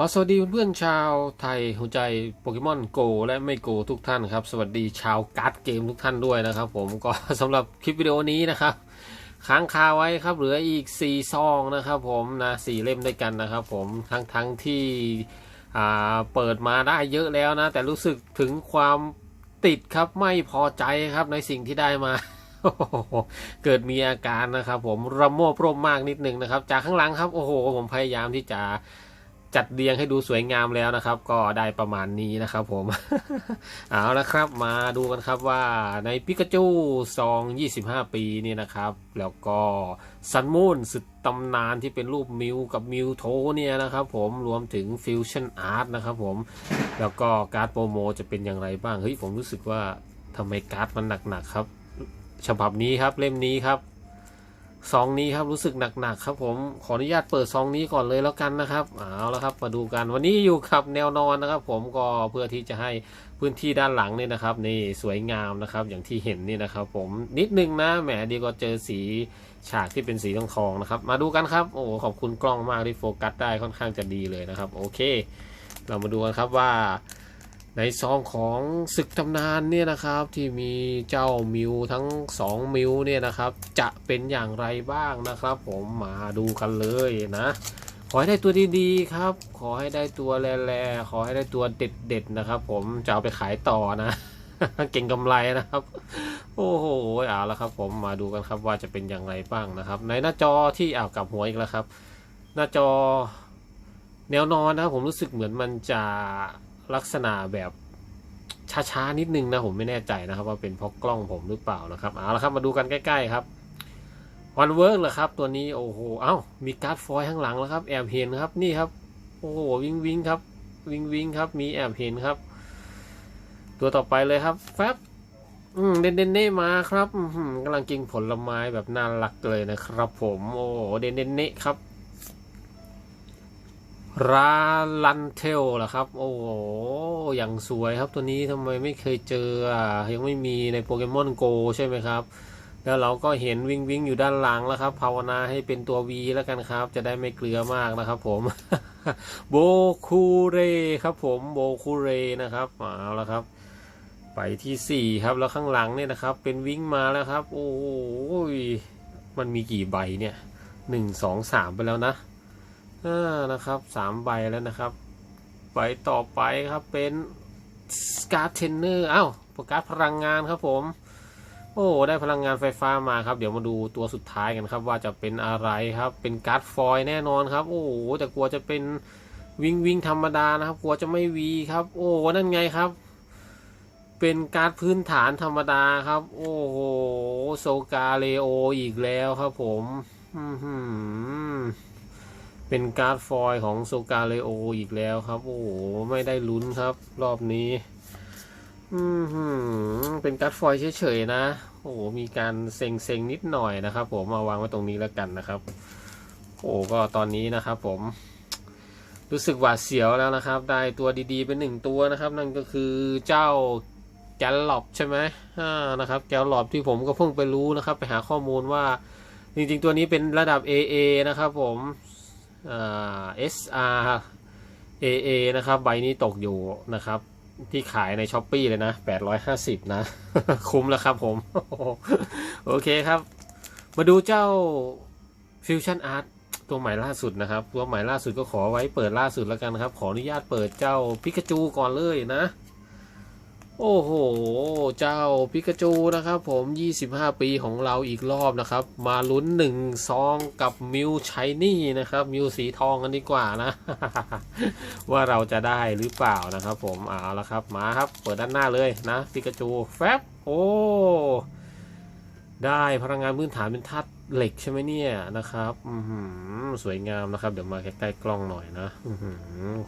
ขอสวัสดีเพื่อนชาวไทยหัวใจโปเกมอนโกและไม่โกทุกท่านครับ สวัสดีชาวการ์ดเกมทุกท่านด้วยนะครับผมก็สำหรับคลิปวิดีโอนี้นะครับค้างคาไว้ครับเหลืออีก 4 ซองนะครับผมนะสี่เล่มด้วยกันนะครับผมทั้งทั้งที่เปิดมาได้เยอะแล้วนะ แต่รู้สึกถึงความติดครับไม่พอใจครับในสิ่งที่ได้มาเกิดมีอาการนะครับผมระโมบร่มมากนิดนึงนะครับ จากข้างหลังครับโอ้โห ผมพยายามที่จะ จัดเรียงให้ดูสวยงามแล้วนะครับ ก็ได้ประมาณนี้นะครับผม เอาละครับมาดูกันครับว่าในปิกาจูซอง 25 ปีนี่นะครับ แล้วก็ซันมูนสุดตำนานที่เป็นรูปมิวกับมิวโทเนี่ยนะครับผมรวมถึงฟิวชั่นอาร์ตนะครับผม แล้วก็การ์ดโปรโมจะเป็นอย่างไรบ้าง เฮ้ย ผมรู้สึกว่าทำไมการ์ดมันหนักๆครับ ฉบับนี้ครับเล่มนี้ครับ ซองนี้ครับรู้สึกหนักๆครับผมขออนุญาตเปิดซองนี้ก่อนเลยแล้วกันนะครับเอาละครับมาดูกันวันนี้อยู่กับแนวนอนนะครับ ผมก็เพื่อที่จะให้พื้นที่ด้านหลังนี่นะครับนี่สวยงามนะครับอย่างที่เห็นนี่นะครับ ผมนิดนึงนะแหมดีก็เจอสีฉากที่เป็นสีทองทองๆนะครับ มาดูกันครับโอ้ขอบคุณกล้องมากที่โฟกัสได้ค่อนข้างจะดีเลยนะครับ โอเค เรามาดูกันครับว่า ในซองของศึกตำนานเนี่ยนะครับที่มีเจ้ามิวทั้ง 2 มิวเนี่ยนะครับ จะเป็นอย่างไรบ้างนะครับ ผมมาดูกันเลยนะ ขอให้ได้ตัวดีๆครับ ขอให้ได้ตัวแร่ๆขอให้ได้ตัวเด็ดๆนะครับ ผมจะเอาไปขายต่อนะ เก่งกำไรนะครับ โอ้โหเอาละครับ ผมมาดูกันครับว่าจะเป็นอย่างไรบ้างนะครับ ในหน้าจอที่อ่าวกลับหัวอีกแล้วครับ หน้าจอแนวนอนนะครับผมรู้สึกเหมือนมันจะ ลักษณะแบบช้าๆนิดนึงนะผมไม่แน่ใจนะครับ ว่าเป็นเพราะกล้องผมหรือเปล่านะครับเอาละครับมาดูกันใกล้ๆครับวันเวิร์กเหรอครับ ตัวนี้โอ้โหเอ้ามีการ์ดฟอยล์ข้างหลังแล้วครับ แอบเห็นครับนี่ครับ โอ้โหวิงวิงครับวิงวิงครับมีแอบเห็นครับ ตัวต่อไปเลยครับแฟบอืมเดนเดนเน่มาครับกำลังกินผลไม้แบบน่ารักเลยนะครับ ผม โอ้โหเดนเดนเน่ครับ ราลันเทลเหรอครับ โอ้โห อย่างสวยครับตัวนี้ทำไมไม่เคยเจออะยังไม่มีในโปเกมอนโกใช่ไหมครับ แล้วเราก็เห็นวิ่งวิ่งอยู่ด้านหลังแล้วครับ ภาวนาให้เป็นตัว V แล้วกันครับ จะได้ไม่เกลือมากนะครับผม โบคูเรครับผมโบคูเรนะครับเอาแล้วครับ ไปที่สี่ครับแล้วข้างหลังเนี่ยนะครับ เป็นวิ่งมาแล้วครับ โอ้โหมันมีกี่ใบเนี่ยหนึ่งสองสามไปแล้วนะ อ่านะครับสามใบแล้วนะครับใบต่อไปครับเป็นสการ์เทนเนอร์อ้าวโปรการ์ดพลังงานครับผม โอ้ ได้พลังงานไฟฟ้ามาครับ เดี๋ยวมาดูตัวสุดท้ายกันครับ ว่าจะเป็นอะไรครับ เป็นการ์ดฟอยล์แน่นอนครับ โอ้แต่กลัวจะเป็นวิงวิงธรรมดานะครับ กลัวจะไม่วีครับ โอ้นั่นไงครับ เป็นการ์ดพื้นฐานธรรมดาครับ โอ้โห โซกาเลโออีกแล้วครับผม อื้อหือ เป็นการ์ดฟอยของโซกาเลโออีกแล้วครับ โอ้โห ไม่ได้ลุ้นครับ รอบนี้อืมเป็นการ์ดฟอยเฉยๆนะ โอ้โห มีการเซ็งเซงๆนิดหน่อยนะครับ ผมมาวางไว้ตรงนี้แล้วกันนะครับ โอ้ก็ตอนนี้นะครับ ผม รู้สึกหวาดเสียวแล้วนะครับ ได้ตัวดีๆเป็นหนึ่งตัวนะครับ นั่นก็คือเจ้าแกลลอบใช่ไหมอ่านะครับแกลลอบที่ผมก็เพิ่งไปรู้นะครับ ไปหาข้อมูลว่า จริงๆ ตัวนี้เป็นระดับ AA นะครับ ผม SR AA นะครับใบนี้ตกอยู่นะครับที่ขายในช้อปปีเลยนะ 850 นะ คุ้มแล้วครับผม โอเคครับ มาดูเจ้า Fusion Art ตัวใหม่ล่าสุดนะครับ ตัวใหม่ล่าสุดก็ขอไว้เปิดล่าสุดแล้วกันครับ ขออนุญาตเปิดเจ้าปิกาจูก่อนเลยนะ โอ้โห เจ้าปิกาจูนะครับผม 25 ปีของเราอีกรอบนะครับ มาลุ้นหนึ่งซองกับมิวชายนี่นะครับ มิวสีทองกันดีกว่านะ ว่าเราจะได้หรือเปล่านะครับผม เอาละครับ มาครับ เปิดด้านหน้าเลยนะปิกาจู แฟบ โอ้ ได้พลังงานพื้นฐานเป็นธาตุเหล็กใช่ไหมเนี่ยนะครับอืสวยงามนะครับ เดี๋ยวมาใกล้ๆกล้องหน่อยนะอื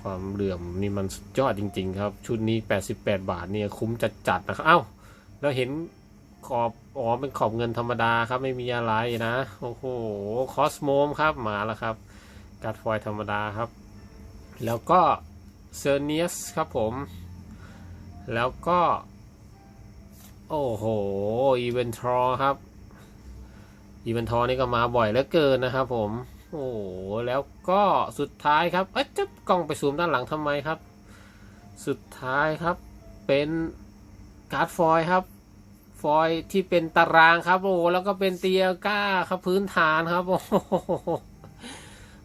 ความเหลื่อมนี่มันยอดจริง ๆ ครับ ชุดนี้ 88 บาทเนี่ยคุ้มจัดๆนะครับ เอ้า แล้วเห็นขอบอ๋อเป็นขอบเงินธรรมดาครับไม่มีอะไรนะโอ้โหคอสโมมครับมาแล้วครับการ์ดฟอยธรรมดาครับ แล้วก็เซอร์เนียสครับผม แล้วก็ โอ้โห อีเวนทรอครับ อีเวนทอนี่ก็มาบ่อยเหลือเกินนะครับผม โอ้แล้วก็สุดท้ายครับ เอ๊ะจะกล้องไปซูมด้านหลังทำไมครับ สุดท้ายครับ เป็นการ์ดฟอยครับ ฟอยที่เป็นตารางครับ โอ้โหแล้วก็เป็นเตียก้าครับพื้นฐานครับ โอ้โห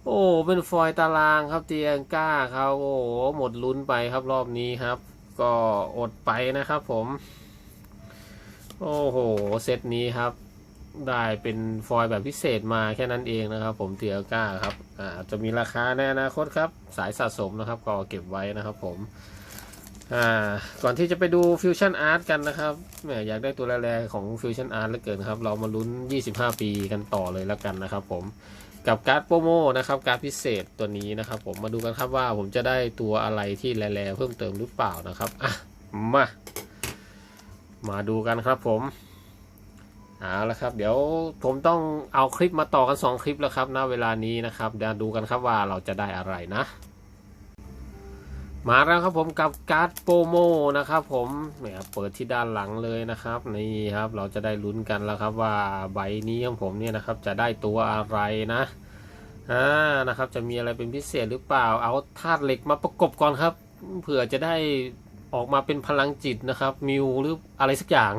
โอ้เป็นฟอยตารางครับเตียงก้าครับโอ้โหหมดลุ้นไปครับรอบนี้ครับ ก็อดไปนะครับผม โอ้โห เซตนี้ครับ ได้เป็นฟอยล์แบบพิเศษมาแค่นั้นเองนะครับ ผมเตียก้าครับอ่าจะมีราคาในอนาคตครับ สายสะสมนะครับ ก็เก็บไว้นะครับผมอ่าก่อนที่จะไปดูฟิวชั่นอาร์ตกันนะครับแหมอยากได้ตัวแรกๆของฟิวชั่นอาร์ตเหลือเกินครับ เรามาลุ้น 25 ปีกันต่อเลยแล้วกันนะครับผมกับการ์ดโปรโมนะครับการ์ดพิเศษตัวนี้นะครับ ผมมาดูกันครับว่าผมจะได้ตัวอะไรที่แร่ๆเพิ่มเติมหรือเปล่านะครับอะมา มาดูกันครับผมเอาละครับ เดี๋ยวผมต้องเอาคลิปมาต่อกัน 2 คลิปแล้วครับณเวลานี้นะครับเดี๋ยวดูกันครับว่าเราจะได้อะไรนะ มาแล้วครับผมกับการ์ดโปรโมนะครับ ผมเนี่ยเปิดที่ด้านหลังเลยนะครับนี่ครับเราจะได้ลุ้นกันแล้วครับว่าใบนี้ของผมเนี่ยนะครับจะได้ตัวอะไรนะอ่านะครับจะมีอะไรเป็นพิเศษหรือเปล่าเอาธาตุเหล็กมาประกบก่อนครับ เผื่อจะได้ ออกมาเป็นพลังจิตนะครับ มิวหรืออะไรสักอย่าง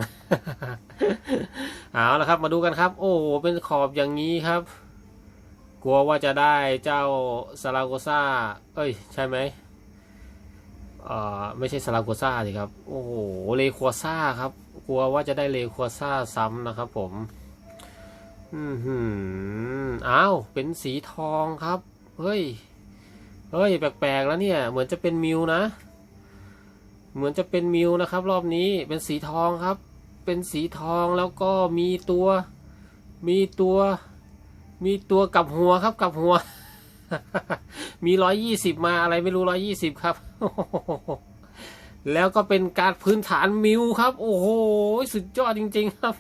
เอาละครับ มาดูกันครับ โอ้โหเป็นขอบอย่างนี้ครับ กลัวว่าจะได้เจ้าซาราโกซาเอ้ย ใช่ไหมเอ่อไม่ใช่ซาราโกซาสิครับ โอ้โหเลควซ่าครับ กลัวว่าจะได้เลควซ่าซ้ำนะครับ ผม อืมหืมอ้าวเป็นสีทองครับ เฮ้ย เฮ้ย แปลกๆแล้วเนี่ย เหมือนจะเป็นมิวนะ เหมือนจะเป็นมิวนะครับ รอบนี้เป็นสีทองครับ เป็นสีทองแล้วก็มีตัว มีตัว มีตัวกับหัวครับกับหัว มีร้อยยี่สิบมาอะไรไม่รู้ร้อยยี่สิบครับ แล้วก็เป็นการพื้นฐานมิวครับ โอ้โห สุดยอดจริง ๆ ครับ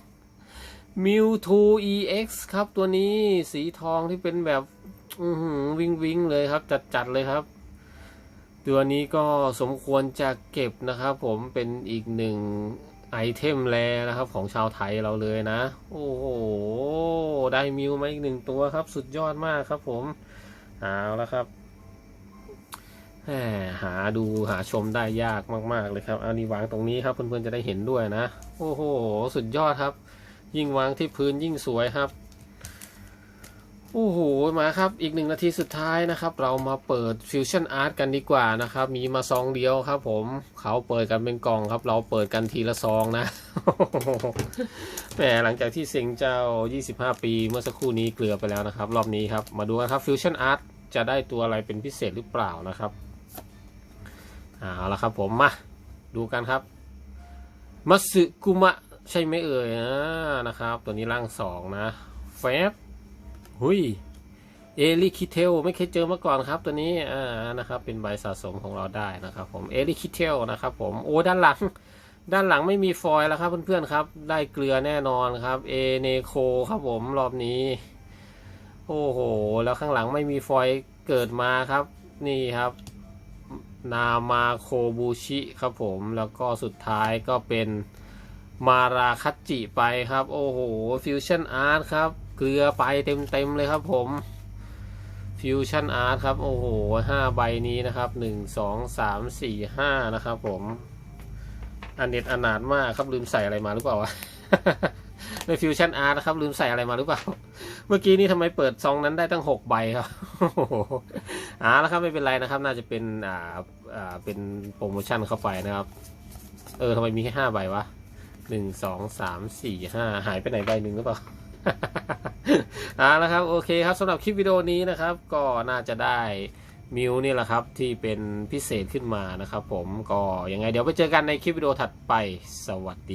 มิว 2 EX ครับตัวนี้สีทองที่เป็นแบบวิงวิงเลยครับ จัด ๆ เลยครับ ตัวนี้ก็สมควรจะเก็บนะครับผมเป็นอีกหนึ่งไอเทมแรนะครับของชาวไทยเราเลยนะ โอ้โห ได้มิวมาอีกหนึ่งตัวครับ สุดยอดมากครับผมเอาแล้วครับหมหาดูหาชมได้ยากมาก ๆ เลยครับเอานี่วางตรงนี้ครับเพื่อนๆจะได้เห็นด้วยนะ โอ้โห สุดยอดครับ ยิ่งวางที่พื้นยิ่งสวยครับ โอ้โห มาครับ อีกหนึ่งนาทีสุดท้ายนะครับ เรามาเปิดฟิวชั่นอาร์ตกันดีกว่านะครับ มีมาซองเดียวครับผม เขาเปิดกันเป็นกล่องครับ เราเปิดกันทีละซองนะ แหม หลังจากที่เซ็งเจ้า 25 ปี เมื่อสักครู่นี้เกลือไปแล้วนะครับ รอบนี้ครับ มาดูกันครับฟิวชั่นอาร์ตจะได้ตัวอะไรเป็นพิเศษหรือเปล่านะครับ เอาละครับผมมา ดูกันครับ มัสึกุมะใช่ไหมเอ่ยนะนะครับ ตัวนี้ร่างสองนะ แฟบ หุยเอลิคิเทลไม่เคยเจอมาก่อนครับ ตัวนี้อ่านะครับ เป็นใบสะสมของเราได้นะครับผมเอลิคิเทลนะครับผมโอ้ด้านหลัง ด้านหลังไม่มีฟอยล์แล้วครับเพื่อนๆครับ ได้เกลือแน่นอนครับเอเนโคครับผมรอบนี้ โอ้โห แล้วข้างหลังไม่มีฟอยล์เกิดมาครับ นี่ครับ นามาโคบูชิครับผมแล้วก็สุดท้ายก็เป็นมาราคัตจิไปครับ โอ้โหฟิวชั่นอาร์ตครับ เกลือไปเต็มๆเลยครับผมฟิวชั่นอาร์ตครับ โอ้โหห้าใบนี้นะครับหนึ่งสองสามสี่ห้านะครับผมอันเน็ตอนาดมากครับลืมใส่อะไรมาหรือเปล่าวะในฟิวชั่นอาร์ตนะครับลืมใส่อะไรมาหรือเปล่า เมื่อกี้นี้ทำไมเปิดซองนั้นได้ตั้งหกใบครับอ่าแล้วครับไม่เป็นไรนะครับ น่าจะเป็นอ่าอ่าเป็นโปรโมชั่นเข้าไปนะครับ เออทำไมมีแค่ห้าใบวะหนึ่งสองสามสี่ห้าหายไปไหนใบหนึ่งหรือเปล่า อ่าแล้วครับโอเคครับสำหรับคลิปวิดีโอนี้นะครับ ก็น่าจะได้มิวนี่แหละครับที่เป็นพิเศษขึ้นมานะครับผมก็ยังไงเดี๋ยวไปเจอกันในคลิปวิดีโอถัดไปสวัสดี